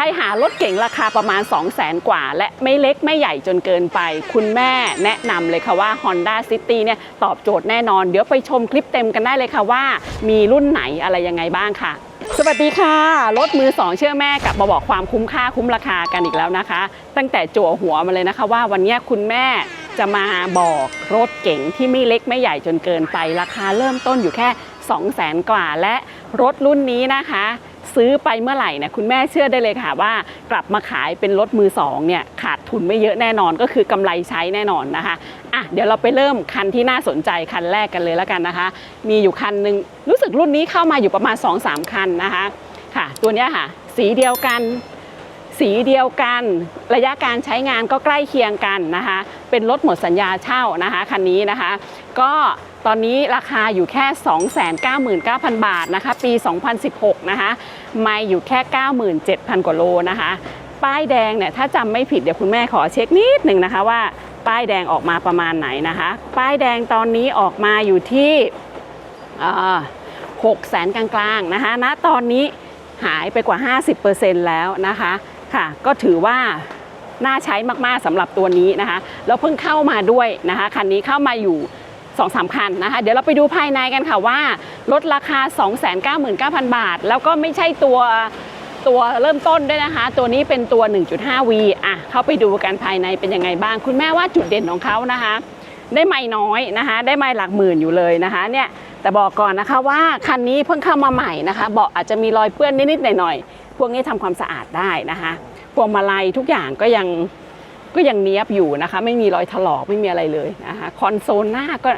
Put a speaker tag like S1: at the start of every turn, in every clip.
S1: รหารถเก๋งราคาประมาณ 2 0 0แสนกว่า และไม่เล็กไม่ใหญ่จนเกินไป คุณแม่แนะนำเลยค่ะว่า Honda City เนี่ยตอบโจทย์แน่นอน เดี๋ยวไปชมคลิปเต็มกันได้เลยค่ะว่า มีรุ่นไหนอะไรยังไงบ้างค่ะสวัสดีค่ะ รถมือสองเชื่อแม่กลับมาบอกความคุ้มค่าคุ้มราคากันอีกแล้วนะคะ ตั้งแต่จั่วหัวมาเลยนะคะว่าวันนี้คุณแม่จะมาบอกรถเก๋งที่ไม่เล็กไม่ใหญ่จนเกินไป ราคาเริ่มต้นอยู่แค่ 2 0 0แสนกว่าและรถรุ่นนี้นะคะ ซื้อไปเมื่อไหร่เนี่ยคุณแม่เชื่อได้เลยค่ะว่า กลับมาขายเป็นรถมือสองเนี่ยขาดทุนไม่เยอะแน่นอนก็คือกำไรใช้แน่นอนนะคะอะเดี๋ยวเราไปเริ่มคันที่น่าสนใจคันแรกกันเลยแล้วกันนะคะ มีอยู่คันหนึ่งรู้สึกรุ่นนี้เข้ามาอยู่ประมาณ 2-3 คันนะคะค่ะ ตัวนี้ค่ะ สีเดียวกันสีเดียวกัน ระยะการใช้งานก็ใกล้เคียงกันนะคะ เป็นรถหมดสัญญาเช่านะคะคันนี้นะคะ ก็ ตอนนี้ราคาอยู่แค่ 299,000 บาทนะคะ ปี 2016 นะคะ ไม่อยู่แค่ 97,000 กว่าโลนะคะ ป้ายแดงเนี่ยถ้าจำไม่ผิดเดี๋ยวคุณแม่ขอเช็คนิดหนึ่งนะคะว่าป้ายแดงออกมาประมาณไหนนะคะ ป้ายแดงตอนนี้ออกมาอยู่ที่หกแสนกลางๆนะคะณตอนนี้หายไปกว่า 50%แล้วนะคะค่ะ ก็ถือว่าน่าใช้มากๆสำหรับตัวนี้นะคะแล้วเพิ่งเข้ามาด้วยนะคะคันนี้เข้ามาอยู่ 2อสคันนะคะเดี๋ยวเราไปดูภายในกันค่ะว่าลดราคา 299,000 บาท แล้วก็ไม่ใช่ตัวตัวเริ่มต้นด้วยนะคะ ตัวนี้เป็นตัว 1.5V อะเข้าไปดูกันภายในเป็นยังไงบ้าง คุณแม่ว่าจุดเด่นของเขานะคะ ได้ไม่น้อยนะคะ ได้ไม่หลักหมื่นอยู่เลยนะคะเนี่ยแต่บอกก่อนนะคะว่าคันนี้เพิ่งเข้ามาใหม่นะคะเบาะอาจจะมีรอยเปื้อนนิดๆหน่อยๆพวกนี้ทำความสะอาดได้นะคะพวงมาลัยทุกอย่างก็ยัง ก็ยังเนี้ยบอยู่นะคะ ไม่มีรอยถลอกไม่มีอะไรเลยนะคะคอนโซลหน้าก็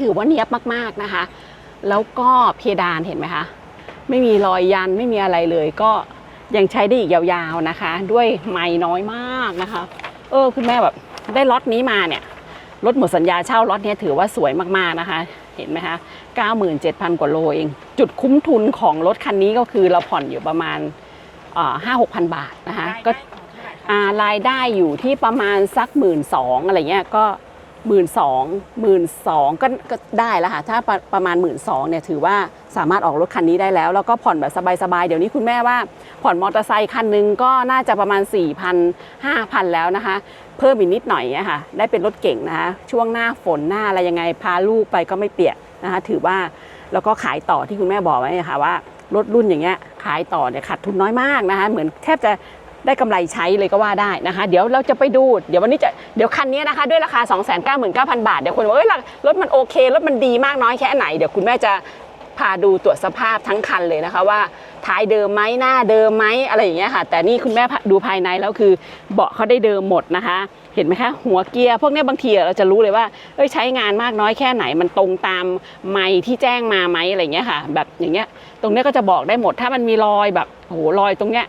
S1: ถือว่าเนี้ยบมากๆนะคะ แล้วก็เพดานเห็นไหมคะ ไม่มีรอยยันไม่มีอะไรเลย ก็ยังใช้ได้อีกยาวๆนะคะ ด้วยไม่น้อยมากนะคะ เออคุณแม่แบบได้ล็อตนี้มาเนี่ยรถหมดสัญญาเช่าล็อตเนี้ยถือว่าสวยมากๆนะคะ เห็นไหมคะ 97,000 กว่าโลเอง จุดคุ้มทุนของรถคันนี้ก็คือเราผ่อนอยู่ประมาณห้าหกพันบาทนะคะก็ รายได้อยู่ที่ประมาณสักหมื่นสองอะไรเงี้ยก็หมื่นสองหมื่นสองก็ได้แล้วค่ะถ้าประประมาณหมื่นสองเนี่ยถือว่าสามารถออกรถคันนี้ได้แล้ว แล้วก็ผ่อนแบบสบายๆ เดี๋ยวนี้คุณแม่ว่า ผ่อนมอเตอร์ไซค์คันหนึงก็น่าจะประมาณ 4 0 0 0 5,000 แล้วนะคะ เพิ่มอีกนิดหน่อยนี่ยค่ะได้เป็นรถเก่งนะคะช่วงหน้าฝนหน้าอะไรยังไงพาลูกไปก็ไม่เปียกนะคะถือว่าแล้วก็ขายต่อที่คุณแม่บอกไว้ค่ะว่ารถรุ่นอย่างเงี้ยขายต่อเนี่ยขาดทุนน้อยมากนะคะเหมือนแทบจะ ได้กำไรใช้เลยก็ว่าได้นะคะ เดี๋ยวเราจะไปดู เดี๋ยววันนี้จะเดี๋ยวคันนี้นะคะด้วยราคา 299,000 บาท เดี๋ยวคนบอกเอ้ยรถมันโอเครถมันดีมากน้อยแค่ไหน เดี๋ยวคุณแม่จะพาดูตรวจสภาพทั้งคันเลยนะคะว่าท้ายเดิมไหมหน้าเดิมไหมอะไรอย่างเงี้ยค่ะ แต่นี่คุณแม่ดูภายในแล้วคือเบาะเขาได้เดิมหมดนะคะ เห็นไหมคะหัวเกียร์พวกนี้บางทีเราจะรู้เลยว่าเอ้ยใช้งานมากน้อยแค่ไหนมันตรงตามไมค์ที่แจ้งมาไหมอะไรอย่างเงี้ยค่ะ แบบอย่างเงี้ยตรงเนี้ยก็จะบอกได้หมดถ้ามันมีรอยแบบโอ้โหรอยตรงเนี้ย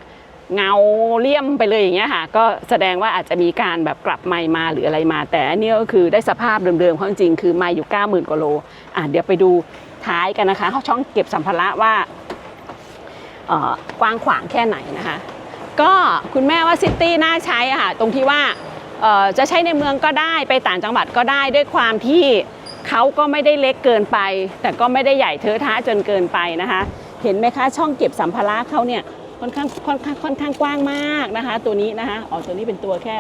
S1: เงาเลี่ยมไปเลยอย่างเงี้ยค่ะก็แสดงว่าอาจจะมีการแบบกลับไมค์มาหรืออะไรมา แต่อันนี้ก็คือได้สภาพเดิมๆของจริงคือไมค์อยู่ 90,000กว่าโลอะเดี๋ยวไปดูท้ายกันนะคะเขาช่องเก็บสัมภาระว่าเออกว้างขวางแค่ไหนนะคะ ก็คุณแม่ว่าซิตี้น่าใช้อะค่ะตรงที่ว่าเออจะใช้ในเมืองก็ได้ไปต่างจังหวัดก็ได้ด้วยความที่เขาก็ไม่ได้เล็กเกินไป แต่ก็ไม่ได้ใหญ่เทอะทะจนเกินไปนะคะ เห็นไหมคะช่องเก็บสัมภาระเขาเนี่ย ค่อนข้างค่อนข้างค่อนข้างกว้างมากนะคะ ตัวนี้นะคะอ๋อตัวนี้เป็นตัวแค่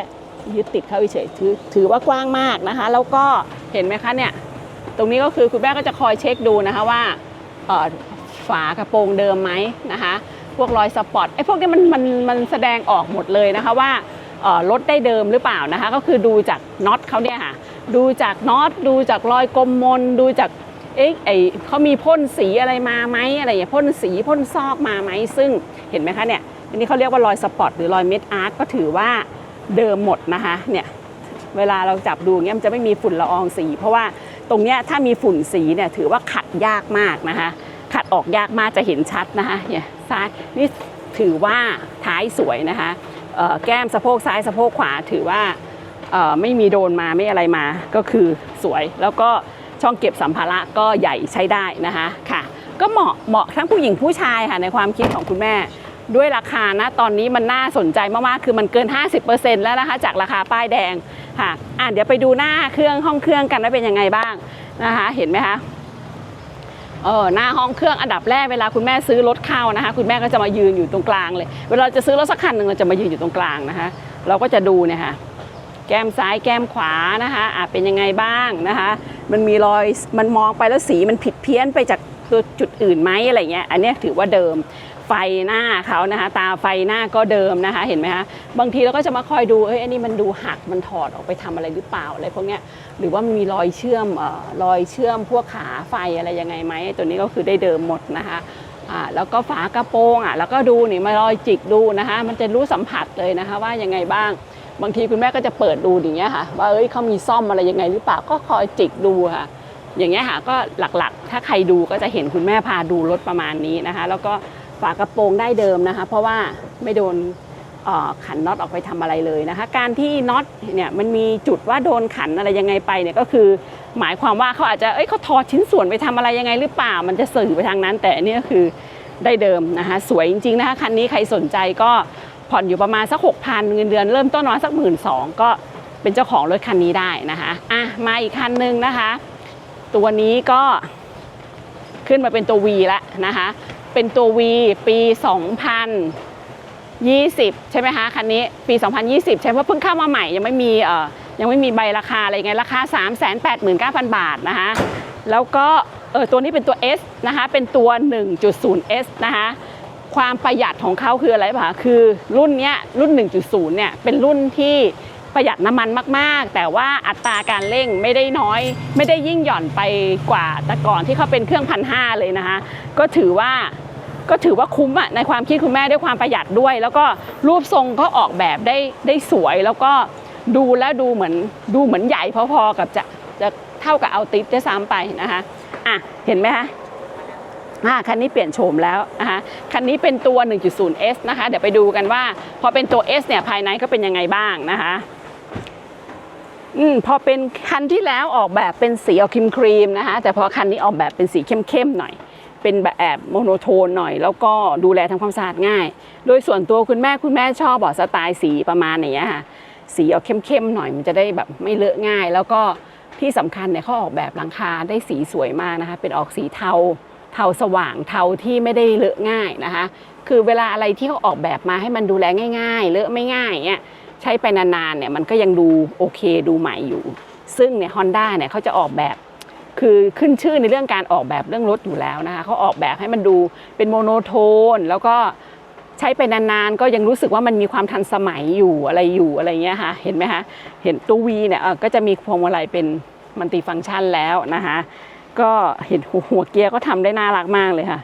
S1: ยึดติดเข้าเฉยถือถือว่ากว้างมากนะคะ แล้วก็เห็นไหมคะเนี่ยตรงนี้ก็คือคุณแม่ก็จะคอยเช็คดูนะคะว่าฝากระโปรงเดิมไหมนะคะ พวกรอยสปอตไอ้พวกนี้มันมันมันแสดงออกหมดเลยนะคะว่ารถได้เดิมหรือเปล่านะคะ ก็คือดูจากน็อตเขาเนี่ยค่ะดูจากน็อตดูจากรอยกลมมน ดูจาก เอ๊ะไอเขามีพ่นสีอะไรมาไหมอะไรอย่างนี้พ่นสีพ่นซอกมาไหมซึ่งเห็นไหมคะเนี่ยอันนี้เขาเรียกว่ารอยสปอตหรือรอยเม็ดอาร์ตก็ถือว่าเดิมหมดนะคะเนี่ยเวลาเราจับดูเงี้ยมันจะไม่มีฝุ่นละอองสี เพราะว่าตรงเนี้ยถ้ามีฝุ่นสีเนี่ยถือว่าขัดยากมากนะคะ ขัดออกยากมากจะเห็นชัดนะคะเนี่ยซ้ายนี่ถือว่าท้ายสวยนะคะแก้มสะโพกซ้ายสะโพกขวาถือว่าไม่มีโดนมาไม่อะไรมาก็คือสวยแล้วก็ ช่องเก็บสัมภาระก็ใหญ่ใช้ได้นะคะค่ะ ก็เหมาะเหมาะทั้งผู้หญิงผู้ชายค่ะในความคิดของคุณแม่ ด้วยราคานะตอนนี้มันน่าสนใจมากๆคือมันเกิน 50%แล้วนะคะจากราคาป้ายแดงค่ะอะเดี๋ยวไปดูหน้าเครื่องห้องเครื่องกันว่าเป็นยังไงบ้างนะคะ เห็นไหมคะเออหน้าห้องเครื่องอันดับแรกเวลาคุณแม่ซื้อรถเข้านะคะ คุณแม่ก็จะมายืนอยู่ตรงกลางเลย เวลาจะซื้อรถสักคันหนึ่งเราจะมายืนอยู่ตรงกลางนะคะ เราก็จะดูเนี่ยค่ะ แก้มซ้ายแก้มขวานะคะอะเป็นยังไงบ้างนะคะ มันมีรอยมันมองไปแล้วสีมันผิดเพี้ยนไปจากตัวจุดอื่นไหมอะไรเงี้ยอันนี้ถือว่าเดิมไฟหน้าเขานะคะ ตาไฟหน้าก็เดิมนะคะ เห็นไหมคะบางทีเราก็จะมาคอยดูเอ้ยอันนี้มันดูหักมันถอดออกไปทำอะไรหรือเปล่าอะไรพวกเนี้ยหรือว่ามันมีรอยเชื่อมออรอยเชื่อมพวกขาไฟอะไรยังไงไหมตัวนี้ก็คือได้เดิมหมดนะคะอ่าแล้วก็ฝากระโปรงอะแล้วก็ดูนี่มารอยจิกดูนะคะ มันจะรู้สัมผัสเลยนะคะว่ายังไงบ้าง บางทีคุณแม่ก็จะเปิดดูอย่างเงี้ยค่ะ ว่าเอ้ยเขามีซ่อมอะไรยังไงหรือเปล่าก็คอยจิกดูค่ะ อย่างเงี้ยค่ะก็หลักๆ ถ้าใครดูก็จะเห็นคุณแม่พาดูรถประมาณนี้นะคะ แล้วก็ฝากระโปรงได้เดิมนะคะ เพราะว่าไม่โดนขันน็อตออกไปทำอะไรเลยนะคะ การที่น็อตเนี่ยมันมีจุดว่าโดนขันอะไรยังไงไปเนี่ยก็คือ หมายความว่าเขาอาจจะเอ้ยเขาถอดชิ้นส่วนไปทำอะไรยังไงหรือเปล่า มันจะสื่อไปทางนั้น แต่อันนี้ก็คือได้เดิมนะคะ สวยจริงๆนะคะคันนี้ใครสนใจก็ ผ่อนอยู่ประมาณสักหกพันเงินเดือนเริ่มต้นประมาณสักหมื่นสองก็เป็นเจ้าของรถคันนี้ได้นะคะอะมาอีกคันหนึ่งนะคะ ตัวนี้ก็ขึ้นมาเป็นตัว V แล้วนะคะ เป็นตัว V ปี 2020 ใช่ไหมคะคันนี้ปี 2020 ใช่เพราะเพิ่งเข้ามาใหม่ยังไม่มีเอ่อยังไม่มีใบราคาอะไรไงราคา 389,000 บาทนะคะแล้วก็เออตัวนี้เป็นตัว S นะคะเป็นตัว 1.0 S นะคะ ความประหยัดของเขาคืออะไรปะคะคือรุ่นนี้รุ่น 1.0 เนี่ยเป็นรุ่นที่ประหยัดน้ำมันมาก ๆ แต่ว่าอัตราการเร่งไม่ได้น้อย ไม่ได้ยิ่งหย่อนไปกว่าแต่ก่อนที่เขาเป็นเครื่องพันห้าเลยนะคะก็ถือว่าก็ถือว่าคุ้มอะในความคิดคุณแม่ด้วยความประหยัดด้วย แล้วก็รูปทรงก็ออกแบบได้ได้สวยแล้วก็ดูแล้วดูเหมือนดูเหมือนใหญ่พอๆกับจะจะเท่ากับเอาติด้วยซ้ำไปนะคะอะเห็นไหมคะ อ่าคันนี้เปลี่ยนโฉมแล้วนะคะคันนี้เป็นตัว 1.0S นะคะ เดี๋ยวไปดูกันว่า พอเป็นตัว S เนี่ยภายในก็เป็นยังไงบ้างนะคะอืมพอเป็นคันที่แล้วออกแบบเป็นสีออกครีมครีมนะคะ แต่พอคันนี้ออกแบบเป็นสีเข้มๆหน่อย เป็นแบบแอบโมโนโทนหน่อย แล้วก็ดูแลทำความสะอาดง่าย โดยส่วนตัวคุณแม่คุณแม่ชอบบอกสไตล์สีประมาณอย่างเงี้ยค่ะ สีออกเข้มๆหน่อยมันจะได้แบบไม่เลอะง่าย แล้วก็ที่สำคัญเนี่ยเขาออกแบบหลังคาได้สีสวยมากนะคะ เป็นออกสีเทา เทาสว่างเทาที่ไม่ได้เลอะง่ายนะคะ คือเวลาอะไรที่เขาออกแบบมาให้มันดูแลง่าย ๆ เลอะไม่ง่ายเนี่ยใช้ไปนานๆเนี่ยมันก็ยังดูโอเคดูใหม่อยู่ ซึ่งเนี่ยฮอนด้าเนี่ยเขาจะออกแบบคือขึ้นชื่อในเรื่องการออกแบบเรื่องรถอยู่แล้วนะคะเขาออกแบบให้มันดูเป็นโมโนโทน แล้วก็ใช้ไปนานๆ ก็ยังรู้สึกว่ามันมีความทันสมัยอยู่อะไรอยู่อะไรเงี้ยค่ะเห็นไหมคะเห็นตู้วีเนี่ยเออก็จะมีพวงมาลัยเป็นมัลติฟังก์ชันแล้วนะคะ ก็เห็นหัวเกียร์ก็ทำได้น่ารักมากเลยค่ะ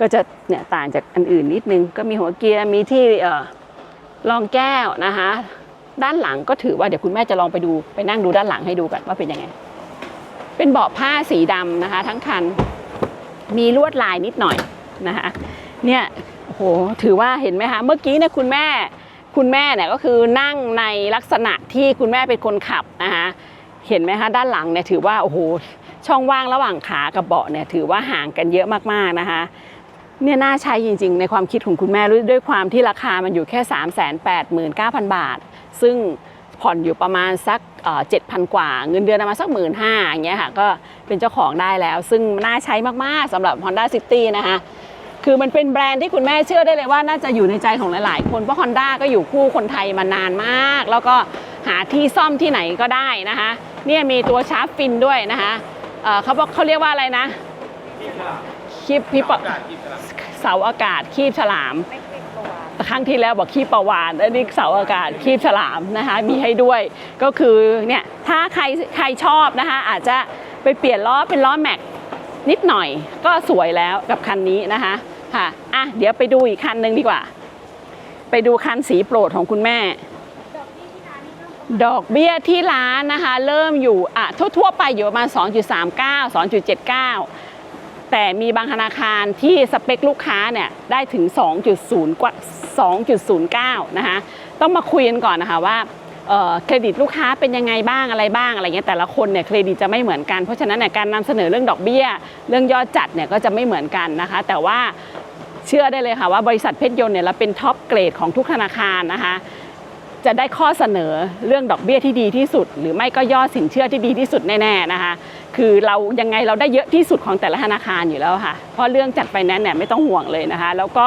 S1: ก็จะเนี่ยต่างจากอันอื่นนิดนึง ก็มีหัวเกียร์มีที่เออรองแก้วนะคะ ด้านหลังก็ถือว่าเดี๋ยวคุณแม่จะลองไปดูไปนั่งดูด้านหลังให้ดูกันว่าเป็นยังไง เป็นเบาะผ้าสีดำนะคะ ทั้งคันมีลวดลายนิดหน่อยนะคะเนี่ยโอ้โหถือว่าเห็นไหมคะเมื่อกี้เนี่ยคุณแม่คุณแม่เนี่ยก็คือนั่งในลักษณะที่คุณแม่เป็นคนขับนะคะ เห็นไหมคะด้านหลังเนี่ยถือว่าโอ้โหช่องว่างระหว่างขากับเบาะเนี่ยถือว่าห่างกันเยอะมากๆนะคะเนี่ยน่าใช้จริงๆ ในความคิดของคุณแม่ด้วยความที่ราคามันอยู่แค่ 3 8 9 0 0 0 บาท ซึ่งผ่อนอยู่ประมาณสักเจ็ดพันกว่า เงินเดือนประมาณสักหมื่นห้าอย่างเงี้ยค่ะก็เป็นเจ้าของได้แล้ว ซึ่งน่าใช้มากๆสำหรับ Honda City นะคะคือมันเป็นแบรนด์ที่คุณแม่เชื่อได้เลยว่าน่าจะอยู่ในใจของหลายๆ คนเพราะ Honda ก็อยู่คู่คนไทยมานานมาก แล้วก็หาที่ซ่อมที่ไหนก็ได้นะคะ เนี่ยมีตัวชาร์ปฟินด้วยนะคะเขาบอกเขาเรียกว่าอะไรนะคลิปพี่ปเสาอากาศคีบฉลามครั้งที่แล้วบอกขี้ประวานอันนี้เสาอากาศคีบฉลามนะคะมีให้ด้วยก็คือเนี่ยถ้าใครใครชอบนะคะอาจจะไปเปลี่ยนล้อเป็นล้อแม็กนิดหน่อยก็สวยแล้วกับคันนี้นะคะค่ะอะเดี๋ยวไปดูอีกคันหนึ่งดีกว่า ไปดูคันสีโปรดของคุณแม่ ดอกเบี้ยที่ร้านนะคะ เริ่มอยู่อะทั่วๆไปอยู่ประมาณ 2.39 2.79 แต่มีบางธนาคารที่สเปคลูกค้าเนี่ยได้ถึง 2.0กว่า2.09 นะคะ ต้องมาคุยกันก่อนนะคะว่าเครดิตลูกค้าเป็นยังไงบ้างอะไรบ้างอะไรเงี้ยแต่ละคนเนี่ยเครดิตจะไม่เหมือนกันเพราะฉะนั้นเนี่ยการนำเสนอเรื่องดอกเบี้ย เรื่องยอดจัดเนี่ยก็จะไม่เหมือนกันนะคะ แต่ว่าเชื่อได้เลยค่ะว่าบริษัทเพชรยนต์เนี่ยเราเป็นท็อปเกรดของทุกธนาคารนะคะ จะได้ข้อเสนอเรื่องดอกเบี้ยที่ดีที่สุด หรือไม่ก็ยอดสินเชื่อที่ดีที่สุดแน่ๆนะคะคือเรายังไงเราได้เยอะที่สุดของแต่ละธนาคารอยู่แล้วค่ะ เพราะเรื่องจัดไฟแนนซ์เนี่ยไม่ต้องห่วงเลยนะคะ แล้วก็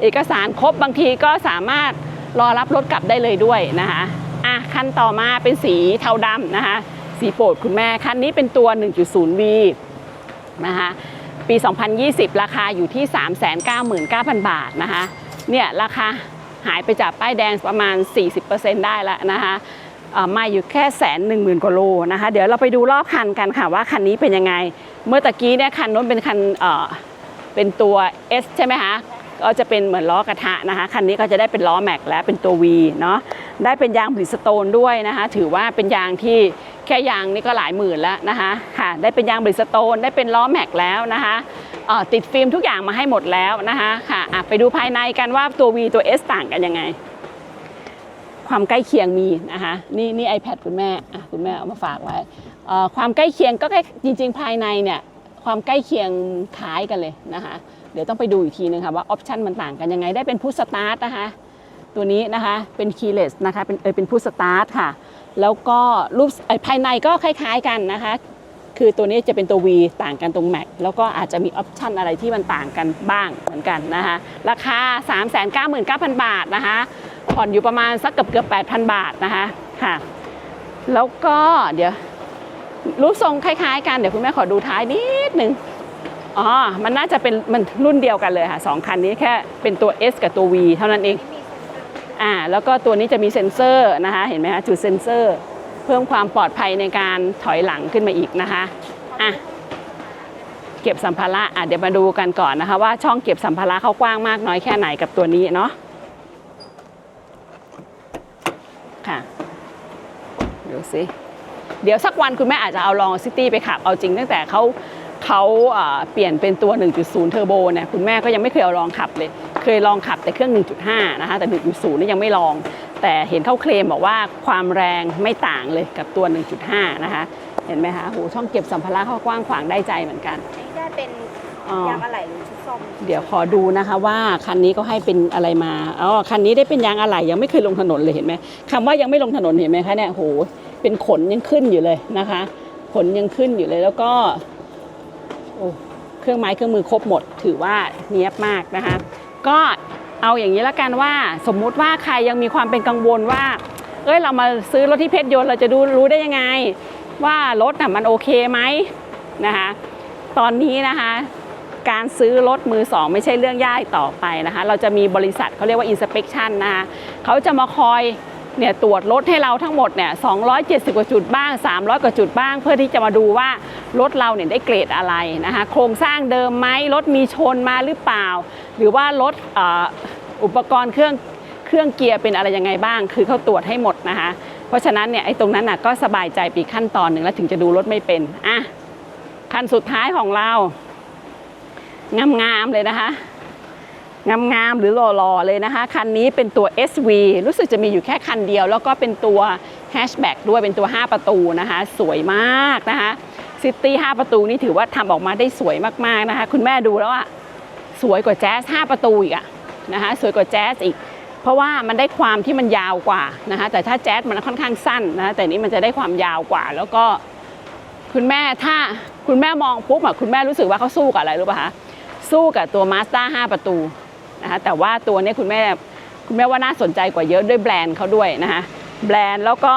S1: เอกสารครบบางทีก็สามารถรอรับรถกลับได้เลยด้วยนะคะอะคันต่อมาเป็นสีเทาดำนะคะ สีโปรดคุณแม่คันนี้เป็นตัว 1.0V นะคะปี 2020 ราคาอยู่ที่ 399,000 บาทนะคะเนี่ยราคา หายไปจากป้ายแดงประมาณ 40%ได้แล้วนะคะเอ่อมาอยู่แค่แสนหนึ่งหมื่นกว่าโลนะคะ เดี๋ยวเราไปดูรอบคันกันค่ะว่าคันนี้เป็นยังไง เมื่อตะกี้เนี่ยคันนู้นเป็นคันเอ่อเป็นตัว S ใช่ไหมคะก็จะเป็นเหมือนล้อกระทะนะคะคันนี้ก็จะได้เป็นล้อแม็กแล้วเป็นตัว V เนาะได้เป็นยางบริสโตนด้วยนะคะ ถือว่าเป็นยางที่แค่ยางนี่ก็หลายหมื่นแล้วนะคะค่ะ ได้เป็นยางบริสโตนได้เป็นล้อแม็กแล้วนะคะ ติดฟิล์มทุกอย่างมาให้หมดแล้วนะคะค่ะะไปดูภายในกันว่าตัว V ตัว S ต่างกันยังไง ความใกล้เคียงมีนะคะนี่นี่ iPad คุณแม่คุณแม่เอามาฝากไว้ความใกล้เคียงก็ใกล้จริง ๆ ภายในเนี่ยความใกล้เคียงคล้ายกันเลยนะคะเดี๋ยวต้องไปดูอีกทีนึงค่ะว่าออปชันมันต่างกันยังไงได้เป็นพุ s สตาร์ทนะคะตัวนี้นะคะเป็นคีย์เลสนะคะเป็นเออเป็นพุ s สตาร์ทค่ะแล้วก็รูปภายในก็คล้าย ๆกันนะคะ คือตัวนี้จะเป็นตัว V ต่างกันตรง Mac แล้วก็อาจจะมีออปชันอะไรที่มันต่างกันบ้างเหมือนกันนะคะราคา 399,000 บาทนะคะผ่อนอยู่ประมาณสักเกือบเกือบ8,000 บาทนะคะค่ะ แล้วก็เดี๋ยวรูปทรงคล้ายๆกันเดี๋ยวคุณแม่ขอดูท้ายนิดนึงอ๋อ มันน่าจะเป็นมันรุ่นเดียวกันเลยค่ะสองคันนี้แค่เป็นตัว S กับตัว V เท่านั้นเองอ่าแล้วก็ตัวนี้จะมีเซ็นเซอร์นะคะเห็นไหมคะจุดเซ็นเซอร์ เพิ่มความปลอดภัยในการถอยหลังขึ้นมาอีกนะคะอะเก็บสัมภาระอะเดี๋ยวมาดูกันก่อนนะคะว่าช่องเก็บสัมภาระเขากว้างมากน้อยแค่ไหนกับตัวนี้เนาะค่ะดูสิเดี๋ยวสักวันคุณแม่อาจจะเอาลองซิตี้ไปขับเอาจริงตั้งแต่เขาเขาเอ่อเปลี่ยนเป็นตัว 1.0 เทอร์โบเนี่ยคุณแม่ก็ยังไม่เคยเอาลองขับเลย เคยลองขับแต่เครื่อง 1.5 นะคะ แต่1.0นี่ยังไม่ลอง แต่เห็นเขาเคลมบอกว่าความแรงไม่ต่างเลยกับตัว 1.5 นะคะ เห็นไหมคะโหช่องเก็บสัมภาระเขากว้างขวางได้ใจเหมือนกัน
S2: นี่ได้เป็น
S1: อ๋อ
S2: ยางอะไหล่หรือชุดซ่อม
S1: เดี๋ยวขอดูนะคะว่าคันนี้ก็ให้เป็นอะไรมาอ๋อคันนี้ได้เป็นยางอะไหล่ยังไม่เคยลงถนนเลยเห็นไหมคำว่ายังไม่ลงถนนเห็นไหมคะเนี่ยโหเป็นขนยังขึ้นอยู่เลยนะคะ ขนยังขึ้นอยู่เลยแล้วก็โอ้เครื่องไม้เครื่องมือครบหมด ถือว่าเนียบมากนะคะ ก็เอาอย่างนี้ละกันว่า สมมุติว่าใครยังมีความเป็นกังวลว่า เอ้ยเรามาซื้อรถที่เพชรยนต์เราจะดูรู้ได้ยังไง ว่ารถน่ะมันโอเคไหมนะคะตอนนี้นะคะการซื้อรถมือสองไม่ใช่เรื่องยากต่อไปนะคะ เราจะมีบริษัทเขาเรียกว่า inspection นะคะเขาจะมาคอย เนี่ยตรวจรถให้เราทั้งหมดเนี่ย270 กว่าจุดบ้าง 300 กว่าจุดบ้าง เพื่อที่จะมาดูว่ารถเราเนี่ยได้เกรดอะไรนะคะ โครงสร้างเดิมไหมรถมีชนมาหรือเปล่า หรือว่ารถอ,อุปกรณ์เครื่องเครื่องเกียร์เป็นอะไรยังไงบ้าง คือเขาตรวจให้หมดนะคะ เพราะฉะนั้นเนี่ยไอ้ตรงนั้นน่ะก็สบายใจปีขั้นตอนหนึ่งแล้วถึงจะดูรถไม่เป็นอะคันสุดท้ายของเรางามๆเลยนะคะ งามๆหรือหล่อๆเลยนะคะ คันนี้เป็นตัว SV รู้สึกจะมีอยู่แค่คันเดียว แล้วก็เป็นตัวแฮชแบ็กด้วยเป็นตัว 5 ประตูนะคะ สวยมากนะคะซิตี้5ประตูนี่ถือว่าทำออกมาได้สวยมากๆนะคะ คุณแม่ดูแล้วอะสวยกว่าแจ๊ส5ประตูอีกอะนะคะสวยกว่าแจ๊สอีก เพราะว่ามันได้ความที่มันยาวกว่านะคะแต่ถ้าแจ๊สมันค่อนข้างสั้นนะะแต่นี้มันจะได้ความยาวกว่า แล้วก็คุณแม่ถ้าคุณแม่มองปุ๊บอะคุณแม่รู้สึกว่าเขาสู้กับอะไรรู้ป่ะคะสู้กับตัว Mazda 5ประตู นะคะแต่ว่าตัวนี้คุณแม่คุณแม่ว่าน่าสนใจกว่าเยอะด้วยแบรนด์เขาด้วยนะคะแบรนด์แล้วก็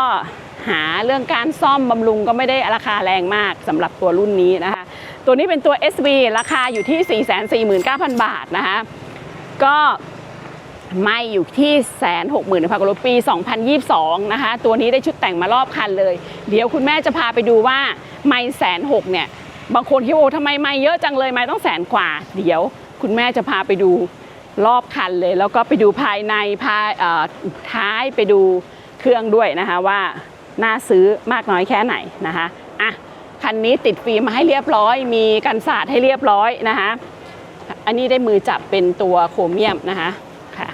S1: หาเรื่องการซ่อมบำรุงก็ไม่ได้ราคาแรงมากสำหรับตัวรุ่นนี้นะคะ ตัวนี้เป็นตัว SV ราคาอยู่ที่ 449,000 บาทนะคะ ก็ไม่อยู่ที่แสนหกหมื่นพันกว่าปี 2022 นะคะ ตัวนี้ได้ชุดแต่งมารอบคันเลย เดี๋ยวคุณแม่จะพาไปดูว่าไม่แสนหกเนี่ย บางคนคิดว่าโอ้ทำไมไม่เยอะจังเลยไม่ต้องแสนกว่า เดี๋ยวคุณแม่จะพาไปดู รอบคันเลย แล้วก็ไปดูภายในภายท้ายไปดูเครื่องด้วยนะคะว่าน่าซื้อมากน้อยแค่ไหนนะคะอะคันนี้ติดฟิล์มมาให้เรียบร้อย มีกันสาดให้เรียบร้อยนะคะอันนี้ได้มือจับเป็นตัวโครเมียมนะคะค่ะ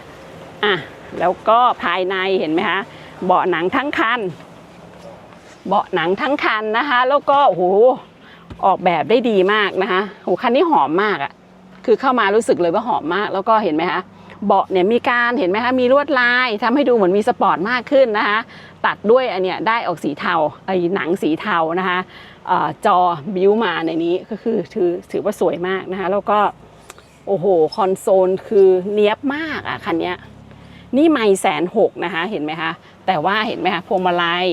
S1: อะแล้วก็ภายในเห็นไหมคะเบาะหนังทั้งคันเบาะหนังทั้งคันนะคะ แล้วก็โอ้โหออกแบบได้ดีมากนะคะโหคันนี้หอมมากอะ คือเข้ามารู้สึกเลยว่าหอมมาก แล้วก็เห็นไหมคะเบาะเนี่ยมีการเห็นไหมคะมีลวดลายทำให้ดูเหมือนมีสปอร์ตมากขึ้นนะคะตัดด้วยอันเนี้ยได้ออกสีเทาไอ้หนังสีเทานะคะออจอบิวมาในนี้ก็คือถือถือว่าสวยมากนะคะแล้วก็โอ้โหคอนโซลคือเนี้ยบมากอะคันนี้นี่ไม่แสนหกนะคะเห็นไหมคะแต่ว่าเห็นไหมคะพวงมาลัย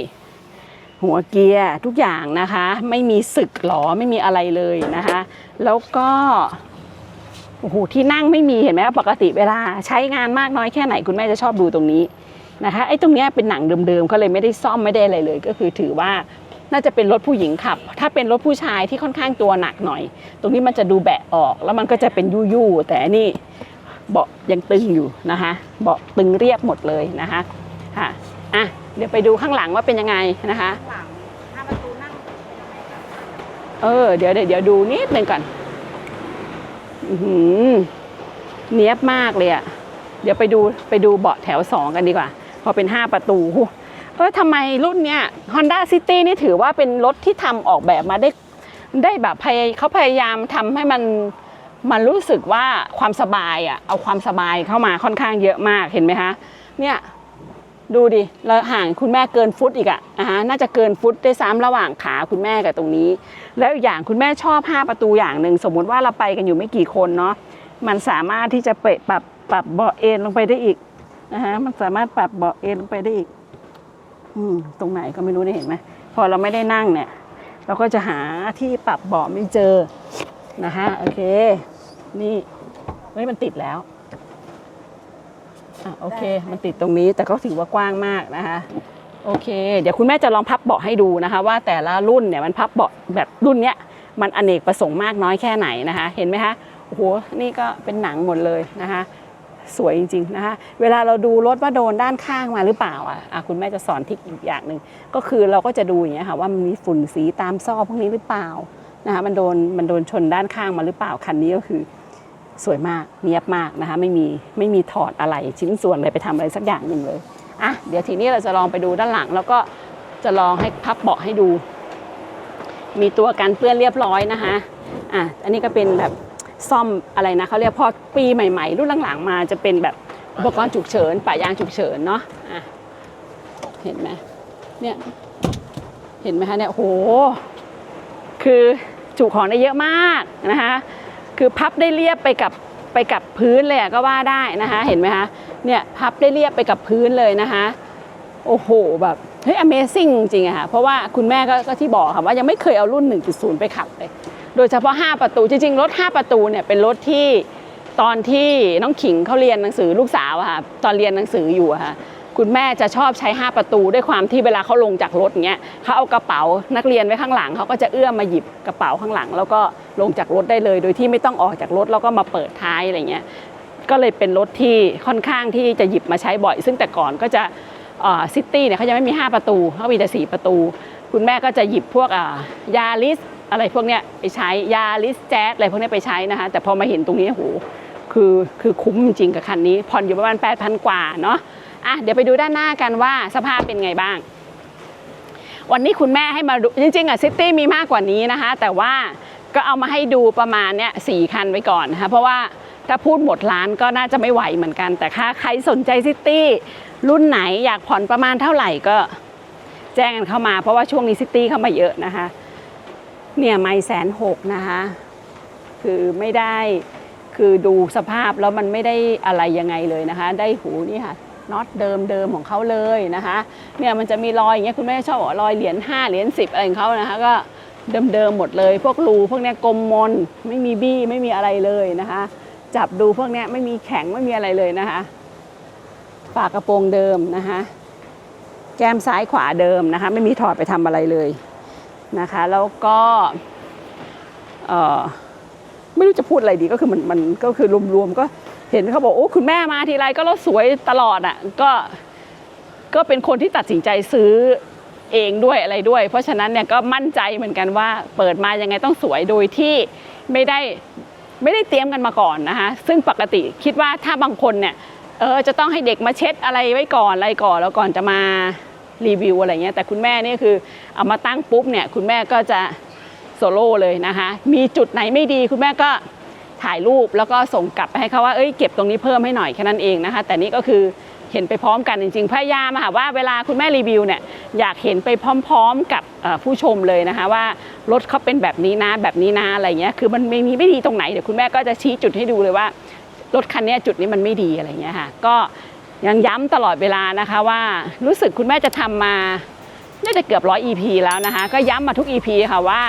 S1: หัวเกียร์ทุกอย่างนะคะ ไม่มีสึกหรอไม่มีอะไรเลยนะคะ แล้วก็ โอ้โหที่นั่งไม่มีเห็นไหมปกติเวลาใช้งานมากน้อยแค่ไหนคุณแม่จะชอบดูตรงนี้นะคะไอ้ตรงเนี้ยเป็นหนังเดิมๆเขาเลยไม่ได้ซ่อมไม่ได้อะไรเลย ก็คือถือว่าน่าจะเป็นรถผู้หญิงขับ ถ้าเป็นรถผู้ชายที่ค่อนข้างตัวหนักหน่อย ตรงนี้มันจะดูแบะออก แล้วมันก็จะเป็นยู่ๆแต่อันนี่เบาะยังตึงอยู่นะคะเบาะตึงเรียบหมดเลยนะคะค่ะอะเดี๋ยวไปดูข้างหลังว่าเป็นยังไงนะคะ
S2: หลังถ้าประตูนั่ง
S1: เออเดี๋ยวเดี๋ยวเดี๋ยวดูนิดหนึ่งก่อนอื้อหือ เนี้ยบมากเลยอะเดี๋ยวไปดูไปดูเบาะแถวสองกันดีกว่า พอเป็นห้าประตูเออทำไมรุ่นเนี้ย Honda City นี่ถือว่าเป็นรถที่ทำออกแบบมาได้ได้แบบพยเขาพยายามทำให้มันมันรู้สึกว่าความสบายอะเอาความสบายเข้ามาค่อนข้างเยอะมากเห็นไหมคะ เนี่ย ดูดิเราห่างคุณแม่เกินฟุตอีกอะอ่าฮะน่าจะเกินฟุตได้ซ้ำระหว่างขาคุณแม่กับตรงนี้ แล้วอีกอย่างคุณแม่ชอบ 5 ประตูอย่างหนึ่งสมมุติว่าเราไปกันอยู่ไม่กี่คนเนาะมันสามารถที่จะเปะปรับปรับเบาะเอนลงไปได้อีกนะฮะมันสามารถปรับเบาะเอนลงไปได้อีก อืมตรงไหนก็ไม่รู้ได้เห็นไหมพอเราไม่ได้นั่งเนี่ย เราก็จะหาที่ปรับเบาะไม่เจอนะคะโอเค นี่เฮ้ยมันติดแล้ว อะโอเค มันติดตรงนี้แต่ก็ถือว่ากว้างมากนะคะ โอเค เดี๋ยวคุณแม่จะลองพับเบาะให้ดูนะคะ ว่าแต่ละรุ่นเนี่ยมันพับเบาะแบบรุ่นเนี้ยมันอเนกประสงค์มากน้อยแค่ไหนนะคะ เห็นไหมคะโอ้โหนี่ก็เป็นหนังหมดเลยนะคะ สวยจริงๆนะคะ เวลาเราดูรถว่าโดนด้านข้างมาหรือเปล่าอะอะคุณแม่จะสอนทิกอีกอย่างหนึ่งก็คือเราก็จะดูอย่างเงี้ยค่ะว่ามันมีฝุ่นสีตามซอกพวกนี้หรือเปล่านะคะมันโดนมันโดนชนด้านข้างมาหรือเปล่าคันนี้ก็คือ สวยมากเนียบมากนะคะไม่มีไม่มีถอดอะไรชิ้นส่วนอะไรไปทำอะไรสักอย่างหนึ่งเลยอะเดี๋ยวทีนี้เราจะลองไปดูด้านหลัง แล้วก็จะลองให้พับเบาะให้ดู มีตัวกันเปื้อนเรียบร้อยนะคะอะอันนี้ก็เป็นแบบซ่อมอะไรนะเขาเรียกพอปีใหม่ๆ รุ่นหลังๆมาจะเป็นแบบอุปกรณ์ฉุกเฉินปะยางฉุกเฉินเนาะอะเห็นไหมเนี่ยเห็นไหมคะเนี่ยโอ้โหคือจุของได้เยอะมากนะคะ คือพับได้เรียบไปกับไปกับพื้นเลยก็ว่าได้นะคะ เห็นไหมคะเนี่ยพับได้เรียบไปกับพื้นเลยนะคะโอ้โหแบบเฮ้ย Amazing จริงๆอะค่ะ เพราะว่าคุณแม่ก็ก็ที่บอกค่ะว่ายังไม่เคยเอารุ่น 1.0 ไปขับเลย โดยเฉพาะ 5 ประตูจริงๆ รถ 5 ประตูเนี่ยเป็นรถที่ตอนที่น้องขิงเขาเรียนหนังสือลูกสาวอะค่ะตอนเรียนหนังสืออยู่อะค่ะ คุณแม่จะชอบใช้ 5 ประตูด้วยความที่เวลาเขาลงจากรถเงี้ยเขาเอากระเป๋านักเรียนไว้ข้างหลังเขาก็จะเอื้อมมาหยิบกระเป๋าข้างหลัง แล้วก็ลงจากรถได้เลย โดยที่ไม่ต้องออกจากรถแล้วก็มาเปิดท้ายอะไรเงี้ยก็เลยเป็นรถที่ค่อนข้างที่จะหยิบมาใช้บ่อย ซึ่งแต่ก่อนก็จะซิตี้เนี่ยเขาจะไม่มี 5 ประตูเขามีแต่ 4 ประตู คุณแม่ก็จะหยิบพวกยาลิสอะไรพวกเนี้ยไปใช้ยาลิสแจ๊สอะไรพวกเนี้ยไปใช้นะคะแต่พอมาเห็นตรงนี้โหคือคือคุ้มจริงกับคันนี้ผ่อนอยู่ประมาณ8,000กว่าเนาะ อะเดี๋ยวไปดูด้านหน้ากันว่าสภาพเป็นไงบ้าง วันนี้คุณแม่ให้มาดูจริงๆอะซิตี้มีมากกว่านี้นะคะ แต่ว่าก็เอามาให้ดูประมาณเนี้ยสี่คันไว้ก่อนนะคะเพราะว่าถ้าพูดหมดร้านก็น่าจะไม่ไหวเหมือนกัน แต่ถ้าใครสนใจซิตี้รุ่นไหนอยากผ่อนประมาณเท่าไหร่ก็แจ้งกันเข้ามา เพราะว่าช่วงนี้ซิตี้เข้ามาเยอะนะคะ เนี่ยไม่แสนหกนะคะคือไม่ได้คือดูสภาพแล้วมันไม่ได้อะไรยังไงเลยนะคะ ได้หูนี่ค่ะ น็อตเดิมเดิมของเขาเลยนะคะเนี่ยมันจะมีรอยอย่างเงี้ยคุณแม่ชอบบอกว่ารอยเหรียญ5เหรียญ10 อะไรของเขานะคะก็เดิมๆหมดเลย พวกรูพวกเนี้ยกลมมนไม่มีบี้ไม่มีอะไรเลยนะคะ จับดูพวกเนี้ยไม่มีแข็งไม่มีอะไรเลยนะคะฝากระโปรงเดิมนะคะแก้มซ้ายขวาเดิมนะคะ ไม่มีถอดไปทำอะไรเลยนะคะ แล้วก็เออไม่รู้จะพูดอะไรดีก็คือมันมันก็คือรวมๆก็ เห็นเขาบอกโอ้คุณแม่มาทีไรก็รถสวยตลอดอะก็ก็เป็นคนที่ตัดสินใจซื้อเองด้วยอะไรด้วย เพราะฉะนั้นเนี่ยก็มั่นใจเหมือนกันว่าเปิดมายังไงต้องสวยโดยที่ไม่ได้ไม่ได้เตรียมกันมาก่อนนะคะซึ่งปกติคิดว่าถ้าบางคนเนี่ยเออจะต้องให้เด็กมาเช็ดอะไรไว้ก่อนอะไรก่อนแล้วก่อนจะมารีวิวอะไรเงี้ยแต่คุณแม่นี่คือเอามาตั้งปุ๊บเนี่ยคุณแม่ก็จะโซโล่เลยนะคะมีจุดไหนไม่ดีคุณแม่ก็ ถ่ายรูปแล้วก็ส่งกลับไปให้เขาว่าเอ้ยเก็บตรงนี้เพิ่มให้หน่อยแค่นั้นเองนะคะ แต่นี่ก็คือเห็นไปพร้อมกันจริงๆพยายามค่ะว่าเวลาคุณแม่รีวิวเนี่ยอยากเห็นไปพร้อม ๆ กับผู้ชมเลยนะคะว่ารถเขาเป็นแบบนี้นะแบบนี้นะอะไรเงี้ยคือมันไม่มีไม่ดีตรงไหนเดี๋ยวคุณแม่ก็จะชี้จุดให้ดูเลยว่ารถคันนี้จุดนี้มันไม่ดีอะไรเงี้ยค่ะก็ยังย้ำตลอดเวลานะคะว่ารู้สึกคุณแม่จะทำมาน่าจะเกือบร้อย EP แล้วนะคะ ก็ย้ำมาทุก EP ค่ะว่า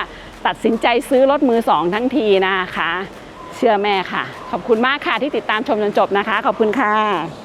S1: ตัดสินใจซื้อรถมือสองทั้งทีนะคะ เชื่อแม่ค่ะ ขอบคุณมากค่ะที่ติดตามชมจนจบนะคะ ขอบคุณค่ะ